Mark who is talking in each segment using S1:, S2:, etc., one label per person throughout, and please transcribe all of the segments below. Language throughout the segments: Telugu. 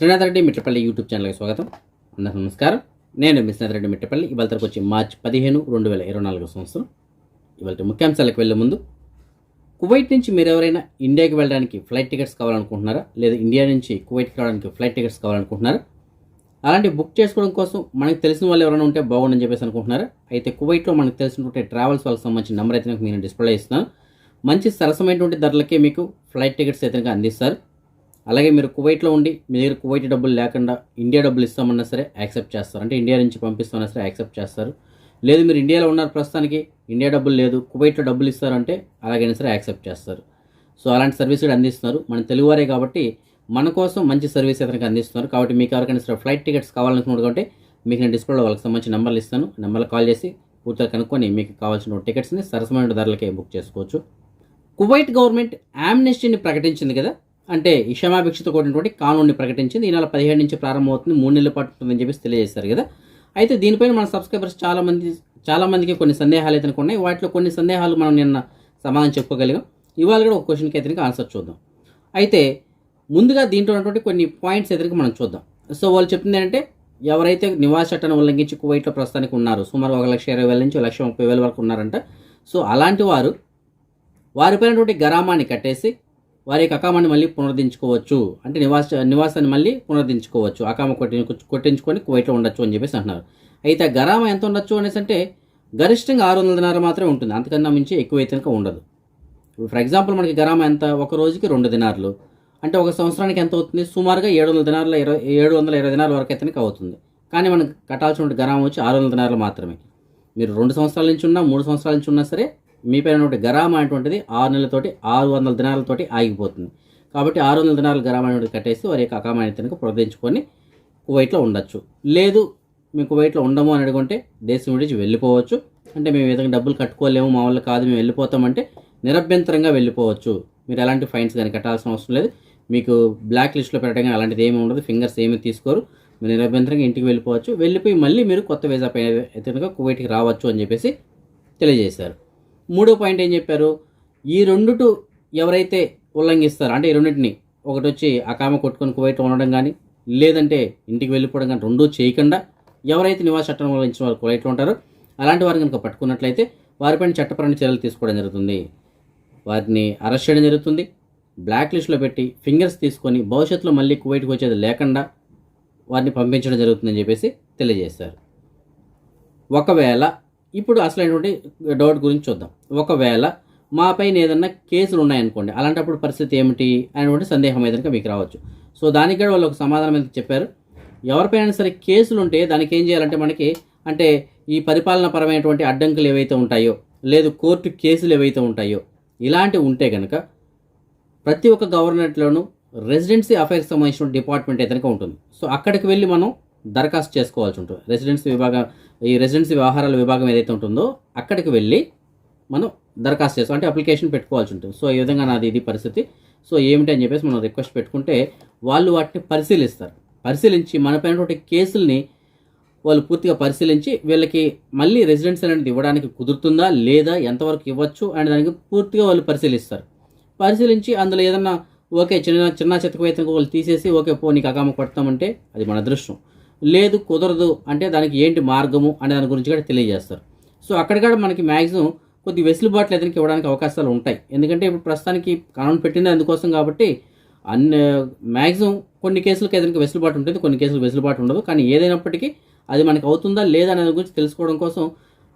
S1: శ్రీనాథ్ రెడ్డి మిట్టపల్లి యూట్యూబ్ ఛానల్కి స్వాగతం. అందరికీ నమస్కారం. నేను మిశ్రీనాథ్ రెడ్డి మిట్టపల్లి ఇవాళ తరకు వచ్చి మార్చి పదిహేను రెండు వేల ఇరవై నాలుగు సంవత్సరం. ఇవాళ ముఖ్యాంశాలకు వెళ్ళే ముందు కువైట్ నుంచి మీరు ఎవరైనా ఇండియాకి వెళ్ళడానికి ఫ్లైట్ టికెట్స్ కావాలనుకుంటున్నారా? లేదా ఇండియా నుంచి కువైట్కి రావడానికి ఫ్లైట్ టికెట్స్ కావాలనుకుంటున్నారా? అలాంటి బుక్ చేసుకోవడం కోసం మనకు తెలిసిన వాళ్ళు ఎవరైనా ఉంటే బాగుండని చెప్పేసి అనుకుంటున్నారా? అయితే కువైట్లో మనకు తెలిసినటువంటి ట్రావెల్స్ వాళ్ళకి సంబంధించిన నెంబర్ అయితే నేను డిస్ప్లే ఇస్తున్నాను మంచి సరసమైనటువంటి ధరలకే మీకు ఫ్లైట్ టికెట్స్ అయితే అందిస్తారు. అలాగే మీరు కువైట్లో ఉండి మీ దగ్గర కువైట్ డబ్బులు లేకుండా ఇండియా డబ్బులు ఇస్తామన్నా సరే యాక్సెప్ట్ చేస్తారు. అంటే ఇండియా నుంచి పంపిస్తామన్నా సరే యాక్సెప్ట్ చేస్తారు. లేదు మీరు ఇండియాలో ఉన్నారు ప్రస్తుతానికి ఇండియా డబ్బులు లేదు కువైట్లో డబ్బులు ఇస్తారంటే అలాగైనా సరే యాక్సెప్ట్ చేస్తారు. సో అలాంటి సర్వీస్ కూడా అందిస్తున్నారు. మన తెలుగువారే కాబట్టి మన కోసం మంచి సర్వీస్ అతనికి అందిస్తున్నారు. కాబట్టి మీకు ఎవరికైనా సరే ఫ్లైట్ టికెట్స్ కావాలనుకుంటే మీకు నేను డిస్ప్లేలో వాళ్ళకి సంబంధించిన నెంబర్లు ఇస్తాను. నెంబర్లు కాల్ చేసి పూర్తిగా కనుక్కొని మీకు కావాల్సిన టికెట్స్ని సరసమైన ధరలకే బుక్ చేసుకోవచ్చు. కువైట్ గవర్నమెంట్ ఆమ్నెస్టీని ప్రకటించింది కదా అంటే ఈ క్షమాభిక్షతో కూడినటువంటి కానూన్ని ప్రకటించింది. ఈ నెల పదిహేడు నుంచి ప్రారంభమవుతుంది. మూడు నెలల పాటు ఉంటుందని చెప్పేసి తెలియజేశారు కదా. అయితే దీనిపైన మన సబ్స్క్రైబర్స్ చాలామంది చాలామందికి చాలా మందికి కొన్ని సందేహాలు అయితే ఉన్నాయి. వాటిలో కొన్ని సందేహాలు మనం నిన్న సమాధానం చెప్పుకోగలిగాం. ఇవాళ కూడా ఒక క్వశ్చన్కి అయితే ఆన్సర్ చూద్దాం. అయితే ముందుగా దీంట్లో ఉన్నటువంటి కొన్ని పాయింట్స్ ఎదురుగా మనం చూద్దాం. సో వాళ్ళు చెప్పింది ఏంటంటే ఎవరైతే నివాస చట్టాన్ని ఉల్లంఘించి కువైట్లో ప్రస్తుతానికి ఉన్నారు సుమారు ఒక లక్ష ఇరవై వేల నుంచి ఒక లక్ష ముప్పై వేల వరకు ఉన్నారంట. సో అలాంటి వారు వారిపైనటువంటి గరామాన్ని కట్టేసి వారి యొక్క అకామాన్ని మళ్ళీ పునరుద్ధరించుకోవచ్చు. అంటే నివాస నివాసాన్ని మళ్ళీ పునరుద్ధరించుకోవచ్చు. అకామ కొట్టి కొట్టించుకొని కువైట్లో ఉండొచ్చు అని చెప్పేసి అంటున్నారు. అయితే గరామ ఎంత ఉండొచ్చు అనేసి అంటే గరిష్టంగా ఆరు వందల దినాలు మాత్రమే ఉంటుంది. అంతకన్నా మించి ఎక్కువైతే కనుక ఉండదు. ఫర్ ఎగ్జాంపుల్ మనకి గరామ ఎంత? ఒక రోజుకి రెండు దినార్లు. అంటే ఒక సంవత్సరానికి ఎంత అవుతుంది? సుమారుగా ఏడు వందల దినారుల ఇరవై ఏడు వందల ఇరవై దినాల వరకు అయితే అవుతుంది. కానీ మనకు కట్టాల్సిన గరామ వచ్చి ఆరు వందల దినారులు మాత్రమే. మీరు రెండు సంవత్సరాల నుంచి ఉన్నా మూడు సంవత్సరాల నుంచి ఉన్నా సరే మీ పైన ఉన్నటువంటి గరామ అనేటువంటిది ఆరు నెలలతోటి ఆరు వందల దినాలతోటి ఆగిపోతుంది. కాబట్టి ఆరు వందల దినాలు గరామ అనేటువంటిది కట్టేసి వారి యొక్క అకామాన్ని కనుక కువైట్లో ఉండొచ్చు. లేదు మేము కువైట్లో ఉండము అని అడుగుంటే దేశం విడిచి వెళ్ళిపోవచ్చు. అంటే మేము ఏదైనా డబ్బులు కట్టుకోలేము మా వల్ల కాదు మేము వెళ్ళిపోతామంటే నిరభ్యంతరంగా వెళ్ళిపోవచ్చు. మీరు ఎలాంటి ఫైన్స్ కానీ కట్టాల్సిన అవసరం లేదు. మీకు బ్లాక్ లిస్ట్లో పెట్టడం కానీ అలాంటిది ఏమీ ఉండదు ఫింగర్స్ ఏమీ తీసుకోరు. మీరు నిరభ్యంతరంగా ఇంటికి వెళ్ళిపోవచ్చు. వెళ్ళిపోయి మళ్ళీ మీరు కొత్త వీసా పైన అయితే కువైట్కి రావచ్చు అని చెప్పేసి తెలియజేశారు. మూడో పాయింట్ ఏం చెప్పారు? ఈ రెండుటు ఎవరైతే ఉల్లంఘిస్తారో అంటే ఈ రెండింటిని ఒకటి వచ్చి అకామ కొట్టుకొని కువైట్ ఉండడం కానీ లేదంటే ఇంటికి వెళ్ళిపోవడం కానీ రెండూ చేయకుండా ఎవరైతే నివాస చట్టం ఉల్లంఘించిన వారు కువైట్లో ఉంటారో అలాంటి వారిని కనుక పట్టుకున్నట్లయితే వారిపైన చట్టపరమైన చర్యలు తీసుకోవడం జరుగుతుంది. వారిని అరెస్ట్ చేయడం జరుగుతుంది. బ్లాక్ లిస్ట్లో పెట్టి ఫింగర్స్ తీసుకొని భవిష్యత్తులో మళ్ళీ కువైట్కి వచ్చేది లేకుండా వారిని పంపించడం జరుగుతుందని చెప్పేసి తెలియజేశారు. ఒకవేళ ఇప్పుడు అసలైనటువంటి డౌట్ గురించి చూద్దాం. ఒకవేళ మాపైన ఏదన్నా కేసులు ఉన్నాయనుకోండి అలాంటప్పుడు పరిస్థితి ఏమిటి అనేటువంటి సందేహం ఏదైనా మీకు రావచ్చు. సో దానికి కూడా వాళ్ళు ఒక సమాధానం అయితే చెప్పారు. ఎవరిపైనా సరే కేసులు ఉంటే దానికి ఏం చేయాలంటే మనకి అంటే ఈ పరిపాలనపరమైనటువంటి అడ్డంకులు ఏవైతే ఉంటాయో లేదు కోర్టు కేసులు ఏవైతే ఉంటాయో ఇలాంటివి ఉంటే కనుక ప్రతి ఒక్క గవర్నమెంట్లోనూ రెసిడెన్సీ అఫైర్స్ సంబంధించిన డిపార్ట్మెంట్ అయితే ఉంటుంది. సో అక్కడికి వెళ్ళి మనం దరఖాస్తు చేసుకోవాల్సి ఉంటుంది. రెసిడెన్సీ విభాగం ఈ రెసిడెన్సీ వ్యవహారాల విభాగం ఏదైతే ఉంటుందో అక్కడికి వెళ్ళి మనం దరఖాస్తు చేసుకో అంటే అప్లికేషన్ పెట్టుకోవాల్సి ఉంటుంది. సో ఈ విధంగా నాది ఇది పరిస్థితి. సో ఏమిటి అని చెప్పేసి మనం రిక్వెస్ట్ పెట్టుకుంటే వాళ్ళు వాటిని పరిశీలిస్తారు. పరిశీలించి మన పైనటువంటి కేసుల్ని వాళ్ళు పూర్తిగా పరిశీలించి వీళ్ళకి మళ్ళీ రెసిడెన్సీ అనేది ఇవ్వడానికి కుదురుతుందా లేదా ఎంతవరకు ఇవ్వచ్చు అనే దానికి పూర్తిగా వాళ్ళు పరిశీలిస్తారు. పరిశీలించి అందులో ఏదన్నా ఓకే చిన్న చిన్న చెత్తకు వాళ్ళు తీసేసి ఓకే పో నీకు అకామ కొడతామంటే అది మన అదృష్టం. లేదు కుదరదు అంటే దానికి ఏంటి మార్గము అనే దాని గురించి కూడా తెలియజేస్తారు. సో అక్కడ కూడా మనకి మ్యాక్సిమం కొద్ది వెసులుబాట్లు ఏదైనా ఇవ్వడానికి అవకాశాలు ఉంటాయి. ఎందుకంటే ఇప్పుడు ప్రస్తుతానికి కానూన్ పెట్టింది అందుకోసం కాబట్టి అన్ని మ్యాక్సిమం కొన్ని కేసులకు అతనికి వెసులుబాటు ఉంటుంది కొన్ని కేసులకు వెసులుబాటు ఉండదు. కానీ ఏదైనప్పటికీ అది మనకి అవుతుందా లేదా అనే గురించి తెలుసుకోవడం కోసం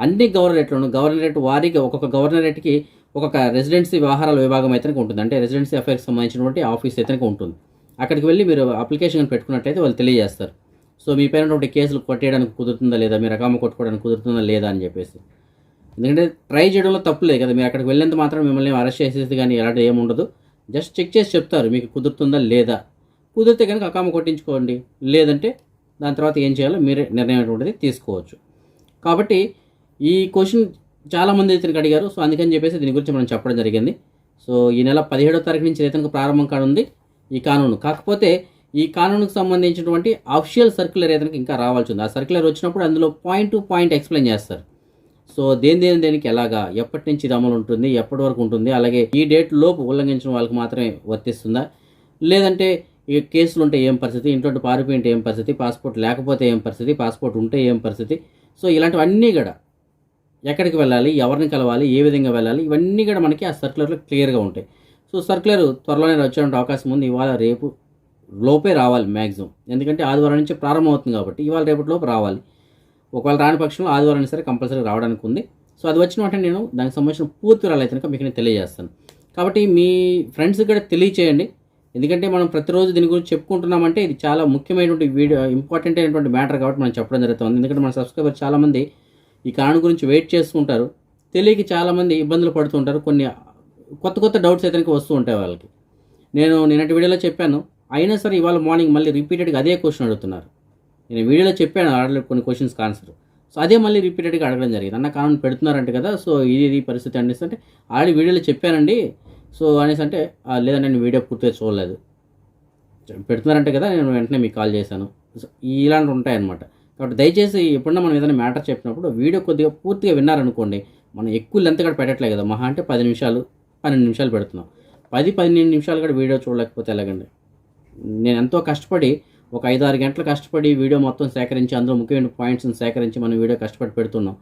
S1: అన్ని గవర్నరేట్లను గవర్నరేట్ వారికి ఒక్కొక్క గవర్నరేట్కి ఒక్కొక్క రెసిడెన్సీ వ్యవహారాల విభాగం అయితే ఉంటుంది. అంటే రెసిడెన్సీ అఫైర్స్ సంబంధించినటువంటి ఆఫీస్ అయితే ఉంటుంది. అక్కడికి వెళ్ళి మీరు అప్లికేషన్ పెట్టుకున్నట్టయితే వాళ్ళు తెలియజేస్తారు. సో మీ పైన కేసులు కొట్టేయడానికి కుదురుతుందా లేదా? మీరు అకామ కొట్టుకోవడానికి కుదురుతుందా లేదా అని చెప్పేసి. ఎందుకంటే ట్రై చేయడంలో తప్పులేదు కదా మీరు అక్కడికి వెళ్ళేంత మాత్రం మిమ్మల్ని అరెస్ట్ చేసేది కానీ ఎలాంటి ఏముండదు జస్ట్ చెక్ చేసి చెప్తారు మీకు కుదురుతుందా లేదా? కుదిరితే కనుక అకామ కొట్టించుకోండి. లేదంటే దాని తర్వాత ఏం చేయాలో మీరే నిర్ణయం అటువంటిది తీసుకోవచ్చు. కాబట్టి ఈ క్వశ్చన్ చాలామంది ఇతనికి అడిగారు. సో అందుకని చెప్పేసి దీని గురించి మనం చెప్పడం జరిగింది. సో ఈ నెల పదిహేడో తారీఖు నుంచి రైతనకు ప్రారంభం కానుంది ఈ కానూను. కాకపోతే ఈ కానూనుకు సంబంధించినటువంటి అఫిషియల్ సర్క్యులర్ ఏదైనా ఇంకా రావాల్సి ఉంది. ఆ సర్క్యులర్ వచ్చినప్పుడు అందులో పాయింట్ టు పాయింట్ ఎక్స్ప్లెయిన్ చేస్తారు. సో దేని దేని దేనికి ఎలాగా ఎప్పటి నుంచి ఇది అమలు ఉంటుంది ఎప్పటి వరకు ఉంటుంది అలాగే ఈ డేట్ లోపు ఉల్లంఘించిన వాళ్ళకి మాత్రమే వర్తిస్తుందా? లేదంటే ఈ కేసులు ఉంటే ఏం పరిస్థితి ఇంట్లో పారిపోయింటే ఏం పరిస్థితి పాస్పోర్ట్ లేకపోతే ఏం పరిస్థితి పాస్పోర్ట్ ఉంటే ఏం పరిస్థితి? సో ఇలాంటివన్నీ కూడా ఎక్కడికి వెళ్ళాలి ఎవరిని కలవాలి ఏ విధంగా వెళ్ళాలి ఇవన్నీ కూడా మనకి ఆ సర్క్యులర్లో క్లియర్గా ఉంటాయి. సో సర్క్యులర్ త్వరలోనే వచ్చేటువంటి అవకాశం ఉంది. ఇవాళ రేపు లోపే రావాలి మ్యాక్సిమం ఎందుకంటే ఆదివారం నుంచి ప్రారంభం అవుతుంది కాబట్టి ఇవాళ రేపటి లోపు రావాలి. ఒకవేళ రాని పక్షంలో ఆదివారం సరే కంపల్సరీ రావడానికి ఉంది. సో అది వచ్చిన వెంటనే నేను దానికి సంబంధించిన పూర్తి వివరాలు అయితే కనుక మీకు నేను తెలియజేస్తాను. కాబట్టి మీ ఫ్రెండ్స్కి కూడా తెలియచేయండి. ఎందుకంటే మనం ప్రతిరోజు దీని గురించి చెప్పుకుంటున్నామంటే ఇది చాలా ముఖ్యమైనటువంటి వీడియో ఇంపార్టెంట్ అయినటువంటి మ్యాటర్ కాబట్టి మనం చెప్పడం జరుగుతుంది. ఎందుకంటే మన సబ్స్క్రైబర్ చాలామంది ఈ కారణం గురించి వెయిట్ చేసుకుంటారు. తెలియక చాలామంది ఇబ్బందులు పడుతుంటారు కొన్ని కొత్త కొత్త డౌట్స్ అయితే వస్తూ ఉంటాయి వాళ్ళకి. నేను నిన్నటి వీడియోలో చెప్పాను. అయినా సరే ఇవాళ మార్నింగ్ మళ్ళీ రిపీటెడ్గా అదే క్వశ్చన్ అడుగుతున్నారు. నేను వీడియోలో చెప్పాను అడగలేదు కొన్ని క్వశ్చన్స్కి ఆన్సర్. సో అదే మళ్ళీ రిపీటెడ్గా అడగడం జరిగింది. అన్న కారణం పెడుతున్నారంట కదా సో ఇది ఇది పరిస్థితి అనేసి అంటే ఆల్రెడీ వీడియోలో చెప్పానండి. సో అనేసి అంటే లేదంటే నేను వీడియో పూర్తిగా చూడలేదు. పెడుతున్నారంటే కదా నేను వెంటనే మీకు కాల్ చేశాను. సో ఇలాంటివి ఉంటాయన్నమాట. కాబట్టి దయచేసి ఎప్పుడన్నా మనం ఏదైనా మ్యాటర్ చెప్పినప్పుడు వీడియో కొద్దిగా పూర్తిగా విన్నారనుకోండి మనం ఎక్కువ లెంత్ కూడా పెట్టట్లేదు కదా మహా అంటే పది నిమిషాలు పన్నెండు నిమిషాలు పెడుతున్నాం. పది పదిహేను నిమిషాలు కూడా వీడియో చూడలేకపోతే ఎలాగండి? నేను ఎంతో కష్టపడి ఒక ఐదు ఆరు గంటలు కష్టపడి వీడియో మొత్తం సేకరించి అందులో ముఖ్యమైన పాయింట్స్ని సేకరించి మనం వీడియో కష్టపడి పెడుతున్నాం.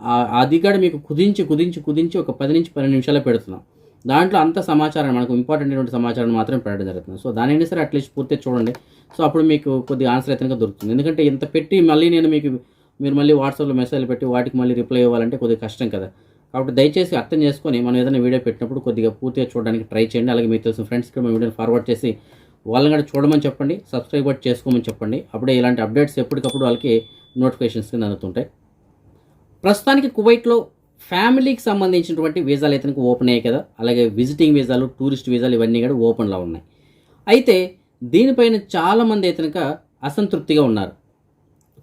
S1: ఆ- అది కూడా మీకు కుదించి కుదించి కుదించి ఒక పది నుంచి పన్నెండు నిమిషాలే పెడుతున్నాం. దాంట్లో అంత సమాచారం మనకు ఇంపార్టెంట్ అయినటువంటి సమాచారం మాత్రం పెట్టడం జరుగుతుంది. సో దాని అయినా సరే అట్లీస్ట్ పూర్తిగా చూడండి. సో అప్పుడు మీకు కొద్దిగా ఆన్సర్ అయితే దొరుకుతుంది. ఎందుకంటే ఇంత పెట్టి మళ్ళీ నేను మీకు మీరు మళ్ళీ వాట్సాప్లో మెసేజ్లు పెట్టి వాటికి మళ్ళీ రిప్లై ఇవ్వాలంటే కొద్దిగా కష్టం కదా. కాబట్టి దయచేసి అర్థం చేసుకొని మనం ఏదైనా వీడియో పెట్టినప్పుడు కొద్దిగా పూర్తిగా చూడడానికి ట్రై చేయండి. అలాగే మీకు తెలిసిన ఫ్రెండ్స్కి మన వీడియోని ఫార్వర్డ్ చేసి వాళ్ళని కూడా చూడమని చెప్పండి సబ్స్క్రైబ్ కూడా చేసుకోమని చెప్పండి. అప్పుడే ఇలాంటి అప్డేట్స్ ఎప్పటికప్పుడు వాళ్ళకి నోటిఫికేషన్స్ కింద అందుతుంటాయి. ప్రస్తుతానికి కువైట్లో ఫ్యామిలీకి సంబంధించినటువంటి వీసాలు అయితే ఓపెన్ అయ్యాయి కదా. అలాగే విజిటింగ్ వీసాలు టూరిస్ట్ వీసాలు ఇవన్నీ కూడా ఓపెన్లో ఉన్నాయి. అయితే దీనిపైన చాలామంది అయితే అసంతృప్తిగా ఉన్నారు.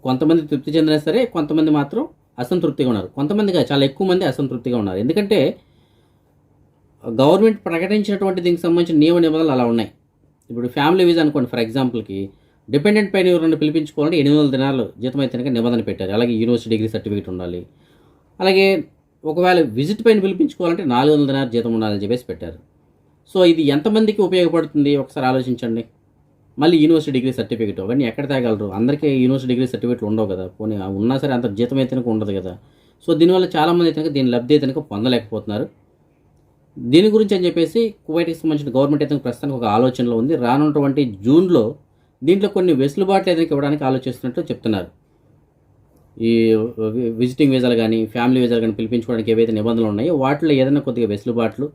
S1: కొంతమంది తృప్తి చెందినా సరే కొంతమంది మాత్రం అసంతృప్తిగా ఉన్నారు. కొంతమందిగా చాలా ఎక్కువ మంది అసంతృప్తిగా ఉన్నారు. ఎందుకంటే గవర్నమెంట్ ప్రకటించినటువంటి దీనికి సంబంధించిన నియమ నిబంధనలు అలా ఉన్నాయి. ఇప్పుడు ఫ్యామిలీ వీసా అనుకోండి ఫర్ ఎగ్జాంపుల్కి డిపెండెంట్ పైన ఎవరైనా పిలిపించుకోవాలంటే ఎనిమిది వందల దినాలు జీతం అయితే నిబంధన పెట్టారు. అలాగే యూనివర్సిటీ డిగ్రీ సర్టిఫికేట్ ఉండాలి. అలాగే ఒకవేళ విజిట్ పైన పిలిపించుకోవాలంటే నాలుగు వందల దినాలు జీతం ఉండాలని చెప్పేసి పెట్టారు. సో ఇది ఎంతమందికి ఉపయోగపడుతుంది? ఒకసారి ఆలోచించండి. మళ్ళీ యూనివర్సిటీ డిగ్రీ సర్టిఫికేట్ అవన్నీ ఎక్కడ తేగలరు? అందరికీ యూనివర్సిటీ డిగ్రీ సర్టిఫికేట్లు ఉండవు కదా. పోనీ ఉన్నా సరే అంత జీతం అయితే ఉండదు కదా. సో దీనివల్ల చాలామంది అయితే దీని లబ్ధి అయితే పొందలేకపోతున్నారు. దీని గురించి అని చెప్పేసి కువైట్కి సంబంధించిన గవర్నమెంట్ అయితే ప్రస్తుతానికి ఒక ఆలోచనలో ఉంది. రానున్నటువంటి జూన్లో దీంట్లో కొన్ని వెసులుబాట్లు ఏదైనా ఇవ్వడానికి ఆలోచిస్తున్నట్టు చెప్తున్నారు. ఈ విజిటింగ్ వీసాలు కానీ ఫ్యామిలీ వీసాలు కానీ పిలిపించుకోవడానికి ఏవైతే నిబంధనలు ఉన్నాయో వాటిలో ఏదైనా కొద్దిగా వెసులుబాట్లు.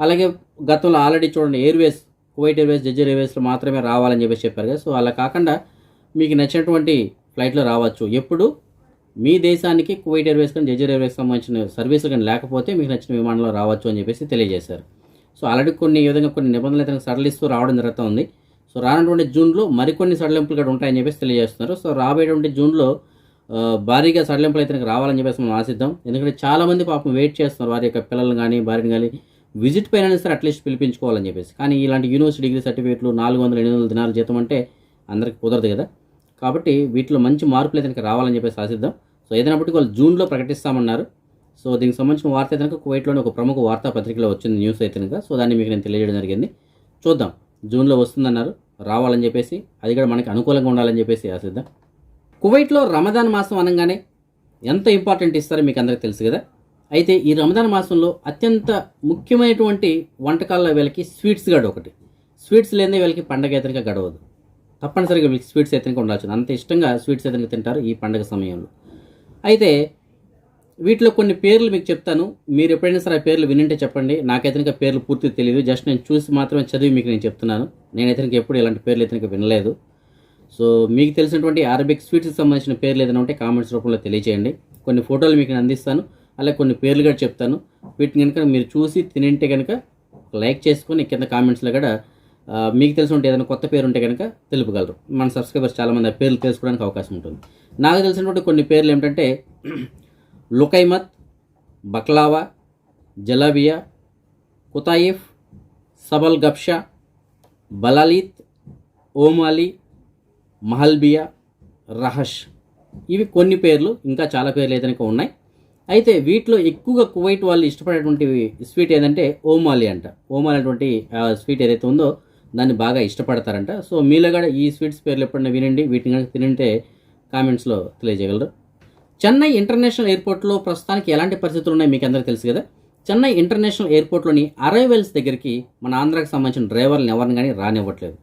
S1: అలాగే గతంలో ఆల్రెడీ చూడండి ఎయిర్వేస్ కువైట్ ఎయిర్వేస్ జడ్జర్ ఎయిర్వేస్లో మాత్రమే రావాలని చెప్పేసి చెప్పారు కదా. సో అలా కాకుండా మీకు నచ్చినటువంటి ఫ్లైట్లో రావచ్చు. ఎప్పుడు? మీ దేశానికి కువైట్ ఎయిర్వేస్ కానీ జెజర్ ఎయిర్వేస్ సంబంధించిన సర్వీసులు కానీ లేకపోతే మీకు నచ్చిన విమానంలో రావచ్చు అని చెప్పేసి తెలియజేశారు. సో ఆల్రెడీ కొన్ని విధంగా కొన్ని నిబంధనలు అయితే సడలిస్తూ రావడం జరుగుతుంది సో రానటువంటి జూన్లో మరికొన్ని సడలింపులు కూడా ఉంటాయని చెప్పేసి తెలియజేస్తున్నారు. సో రాబోయేటువంటి జూన్లో భారీగా సడలింపులు అయితే రావాలని చెప్పేసి మనం ఆశిద్దాం. ఎందుకంటే చాలామంది పాపం వెయిట్ చేస్తున్నారు వారి యొక్క పిల్లల్ని కానీ భార్యని కానీ. విజిట్ పైన సరే అట్లీస్ట్ పిలిపించుకోవాలని చెప్పేసి. కానీ ఇలాంటి యూనివర్సిటీ డిగ్రీ సర్టిఫికేట్లు నాలుగు వందల ఎనిమిది వందల దినాలు జీతం అంటే అందరికి కుదరదు కదా. కాబట్టి వీటిలో మంచి మార్పులు అయితే రావాలని చెప్పేసి ఆశిద్దాం. సో ఏదైనప్పటికీ వాళ్ళు జూన్లో ప్రకటిస్తామన్నారు. సో దీనికి సంబంధించిన వార్త అయితే కనుక కువైట్లోని ఒక ప్రముఖ వార్తాపత్రికలో వచ్చింది న్యూస్ అయితే కనుక. సో దాన్ని మీకు నేను తెలియజేయడం జరిగింది. చూద్దాం. జూన్లో వస్తుందన్నారు. రావాలని చెప్పేసి అది కూడా మనకి అనుకూలంగా ఉండాలని చెప్పేసి ఆశిద్దాం. కువైట్లో రమదాన్ మాసం అనగానే ఎంత ఇంపార్టెంట్ ఇస్తారో మీకు అందరికీ తెలుసు కదా. అయితే ఈ రమదాన్ మాసంలో అత్యంత ముఖ్యమైనటువంటి వంటకాల్లో వీళ్ళకి స్వీట్స్ గడ ఒకటి స్వీట్స్ లేని వీళ్ళకి పండగ ఎదురుగా గడవదు. తప్పనిసరిగా వీళ్ళకి స్వీట్స్ అయితే ఉండాల్సింది అంత ఇష్టంగా స్వీట్స్ అయితే తింటారు ఈ పండగ సమయంలో. అయితే వీటిలో కొన్ని పేర్లు మీకు చెప్తాను. మీరు ఎప్పుడైనా సరే ఆ పేర్లు వినింటే చెప్పండి. నాకైతే ఇంకా పేర్లు పూర్తిగా తెలియదు జస్ట్ నేను చూసి మాత్రమే చదివి మీకు నేను చెప్తున్నాను. నేనైతే ఇంకా ఎప్పుడు ఇలాంటి పేర్లు అయితే వినలేదు. సో మీకు తెలిసినటువంటి అరబిక్ స్వీట్స్కి సంబంధించిన పేర్లు ఏదైనా ఉంటే కామెంట్స్ రూపంలో తెలియజేయండి కొన్ని ఫోటోలు మీకు నేను అందిస్తాను. అలాగే కొన్ని పేర్లు కూడా చెప్తాను. వీటిని కనుక మీరు చూసి తినింటే కనుక లైక్ చేసుకొని కింద కామెంట్స్లో కూడా మీకు తెలిసి ఉంటే ఏదైనా కొత్త పేరు ఉంటే కనుక తెలుపగలరు. మన సబ్స్క్రైబర్స్ చాలామంది ఆ పేర్లు తెలుసుకోవడానికి అవకాశం ఉంటుంది. నాకు తెలిసినటువంటి కొన్ని పేర్లు ఏమిటంటే లుకైమత్ బక్లావా జలాబియా కుతాయిఫ్ సబల్ గప్షా బలాలీత్ ఓమాలి మహల్బియా రహష్. ఇవి కొన్ని పేర్లు ఇంకా చాలా పేర్లు ఏదైనా ఉన్నాయి. అయితే వీటిలో ఎక్కువగా కువైట్ వాళ్ళు ఇష్టపడేటువంటి స్వీట్ ఏదంటే ఓమాలి అంట. ఓమాలి అనేటువంటి స్వీట్ ఏదైతే ఉందో దాన్ని బాగా ఇష్టపడతారంట. సో మీలో కూడా ఈ స్వీట్స్ పేర్లు ఎప్పుడైనా వినండి. వీటిని కనుక తినంటే కామెంట్స్లో తెలియజేయగలరు. చెన్నై ఇంటర్నేషనల్ ఎయిర్పోర్ట్లో ప్రస్తుతానికి ఎలాంటి పరిస్థితులు ఉన్నాయి మీకు అందరికీ తెలుసు కదా? చెన్నై ఇంటర్నేషనల్ ఎయిర్పోర్ట్లోని అరైవల్స్ దగ్గరికి మన ఆంధ్రాకి సంబంధించిన డ్రైవర్లను ఎవరిని కానీ రానివ్వట్లేదు.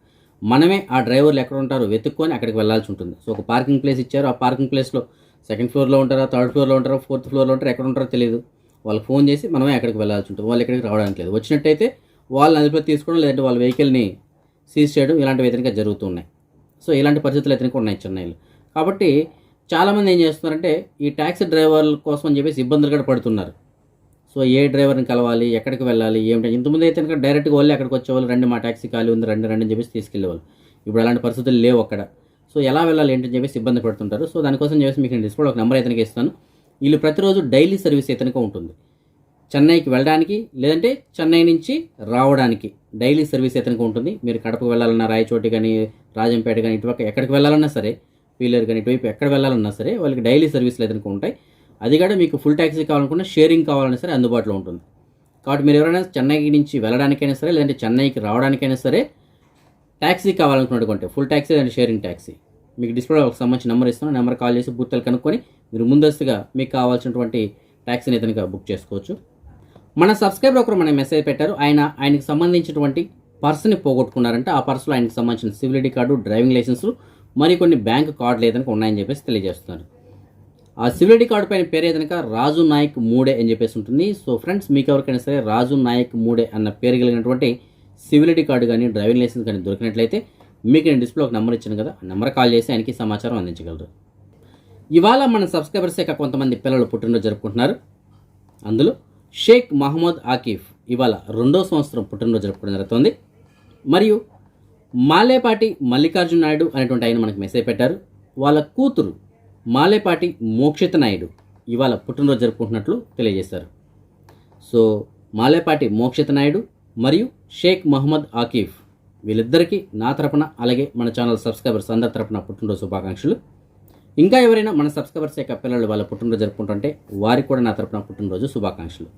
S1: మనమే ఆ డ్రైవర్లు ఎక్కడ ఉంటారో వెతుక్కొని అక్కడికి వెళ్ళాల్సి ఉంటుంది. సో ఒక పార్కింగ్ ప్లేస్ ఇచ్చారు. ఆ పార్కింగ్ ప్లేస్లో సెకండ్ ఫ్లోర్లో ఉంటారా థర్డ్ ఫ్లోర్లో ఉంటారా ఫోర్త్ ఫ్లోర్లో ఉంటారా ఎక్కడ ఉంటారో తెలియదు వాళ్ళకి ఫోన్ చేసి మనమే అక్కడికి వెళ్ళాల్సి ఉంటుంది. వాళ్ళు ఎక్కడికి రావడానికి లేదు. వచ్చినట్టయితే వాళ్ళని అదుపులో తీసుకోవడం లేదంటే వాళ్ళ వెహికల్ని సీజ్ చేయడం ఇలాంటివి ఇతనిగా జరుగుతున్నాయి సో ఇలాంటి పరిస్థితులు ఇతనికి ఉన్నాయి చెన్నైలో. కాబట్టి చాలామంది ఏం చేస్తున్నారంటే ఈ ట్యాక్సీ డ్రైవర్ల కోసం అని చెప్పేసి ఇబ్బందులు కూడా పడుతున్నారు. సో ఏ డ్రైవర్ని కలవాలి ఎక్కడికి వెళ్ళాలి ఏమిటి ఇంతకుముందు అయితే కనుక డైరెక్ట్గా వెళ్ళి అక్కడికి వచ్చేవాళ్ళు రండి మా ట్యాక్సీ ఖాళీ ఉంది రండి రండి అని చెప్పేసి తీసుకెళ్ళేవాళ్ళు. ఇప్పుడు అలాంటి పరిస్థితులు లేవు అక్కడ. సో ఎలా వెళ్ళాలి ఏంటని చెప్పేసి ఇబ్బంది పడుతుంటారు. సో దానికోసం చెప్పేసి మీకు నేను డిస్ప్లే ఒక నెంబర్ ఇతనికి ఇస్తాను. వీళ్ళు ప్రతిరోజు డైలీ సర్వీస్ అయితే ఉంటుంది. చెన్నైకి వెళ్ళడానికి లేదంటే చెన్నై నుంచి రావడానికి డైలీ సర్వీస్ ఇతనికి ఉంటుంది. మీరు కడపకు వెళ్ళాలన్నా రాయచోటి కానీ రాజంపేట కానీ ఇటువక్క ఎక్కడికి వెళ్ళాలన్నా సరే పీలర్ కానీ ఇటువైపు ఎక్కడ వెళ్ళాలన్నా సరే వాళ్ళకి డైలీ సర్వీసులు ఇతనికి ఉంటాయి. అది కూడా మీకు ఫుల్ ట్యాక్సీ కావాలనుకున్నా షేరింగ్ కావాలన్నా సరే అందుబాటులో ఉంటుంది. కాబట్టి మీరు ఎవరైనా చెన్నైకి నుంచి వెళ్ళడానికైనా సరే లేదంటే చెన్నైకి రావడానికైనా సరే taxi కావాలనుకున్నటువంటి full taxi and sharing taxi మీకు డిస్ప్లే ఒక సంబంధించిన నెంబర్ ఇస్తాను నెంబర్ కాల్ చేసి బూత్తలు కనుక్కొని మీరు ముందస్తుగా మీకు కావాల్సినటువంటి ట్యాక్సీని ఇతనిగా బుక్ చేసుకోవచ్చు. మన సబ్స్క్రైబర్ ఒకరు మన మెసేజ్ పెట్టారు. ఆయన ఆయనకి సంబంధించినటువంటి పర్స్ని పోగొట్టుకున్నారంటే. ఆ పర్సులో ఆయనకి సంబంధించిన civil ID card driving licence మరి కొన్ని బ్యాంక్ కార్డులు ఏదైనా ఉన్నాయని చెప్పేసి తెలియజేస్తున్నారు. ఆ సివిల్ ఐడి కార్డు పైన పేరు ఏదనక రాజు నాయక్ మూడే అని చెప్పేసి ఉంటుంది. సో ఫ్రెండ్స్ మీకు ఎవరికైనా సరే రాజు నాయక్ మూడే అన్న పేరు కలిగినటువంటి సివిల్ ఐడి కార్డు కానీ డ్రైవింగ్ లైసెన్స్ కానీ దొరికినట్లయితే మీకు నేను డిస్ప్లే ఒక నెంబర్ ఇచ్చాను కదా నెంబర్ కాల్ చేసి ఆయనకి సమాచారం అందించగలరు. ఇవాళ మన సబ్స్క్రైబర్స్ యొక్క కొంతమంది పిల్లలు పుట్టినరోజు జరుపుకుంటున్నారు. అందులో షేక్ మహమ్మద్ ఆకిఫ్ ఇవాళ రెండో సంవత్సరం పుట్టినరోజు జరుపుకోవడం జరుగుతుంది. మరియు మాలేపాటి మల్లికార్జున నాయుడు అనేటువంటి ఆయన మనకు మెసేజ్ పెట్టారు. వాళ్ళ కూతురు మాలేపాటి మోక్షిత నాయుడు ఇవాళ పుట్టినరోజు జరుపుకుంటున్నట్లు తెలియజేశారు. సో మాలేపాటి మోక్షిత నాయుడు మరియు షేక్ మహమ్మద్ ఆకీఫ్ వీళ్ళిద్దరికీ నా తరపున అలాగే మన ఛానల్ సబ్స్క్రైబర్స్ అందరి తరపున పుట్టినరోజు శుభాకాంక్షలు. ఇంకా ఎవరైనా మన సబ్స్క్రైబర్స్ యొక్క పిల్లలు వాళ్ళ పుట్టినరోజు జరుపుకుంటుంటే వారికి కూడా నా తరపున పుట్టినరోజు శుభాకాంక్షలు.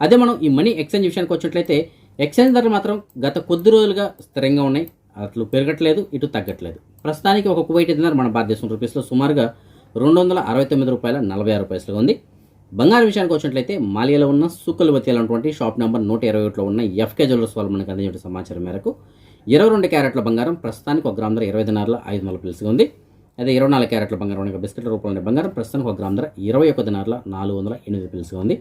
S1: అదే మనం ఈ మనీ ఎక్స్చేంజ్ విషయానికి వచ్చినట్లయితే ఎక్స్చేంజ్ ధరలు మాత్రం గత కొద్ది రోజులుగా స్థిరంగా ఉన్నాయి. అట్లు పెరగట్లేదు ఇటు తగ్గట్లేదు. ప్రస్తుతానికి ఒక కువైట్ దినార్ మన భారతదేశం రూపీస్లో సుమారుగా రెండు వందల అరవై తొమ్మిది రూపాయల నలభై ఆరు పైసలుగా ఉంది. బంగారం విషయానికి వచ్చినట్లయితే మాలియాలో ఉన్న సుక్కలు అనేటువంటి షాప్ నెంబర్ నూట ఇరవై ఒకటిలో ఉన్న ఎఫ్కే జ్యువెలర్స్ వాళ్ళు మనకు అందించిన సమాచారం మేరకు ఇరవై రెండు క్యారెట్ల బంగారం ప్రస్తుతానికి ఒక గ్రామ ధర ఇరవై దినారుల ఐదు వందల పిలుసుగా ఉంది. అదే ఇరవై నాలుగు క్యారెట్ల బంగారం అనగా బిస్కెట్ల రూపంలో ఉండే బంగారం ప్రస్తుతానికి ఒక గ్రామ ధర ఇరవై ఒక దినార్ల నాలుగు వందల ఎనిమిది పిలుసుగా ఉంది.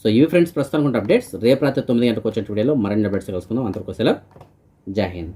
S1: సో ఇవి ఫ్రెండ్స్ ప్రస్తుతానికి ఉంటే అప్డేట్స్. రేపు రాత్రి తొమ్మిది గంటలకు వచ్చే వీడియోలో మరిన్ని అప్డేట్స్ కలుసుకుందాం అంతవరకు సెలవు. జై హింద్.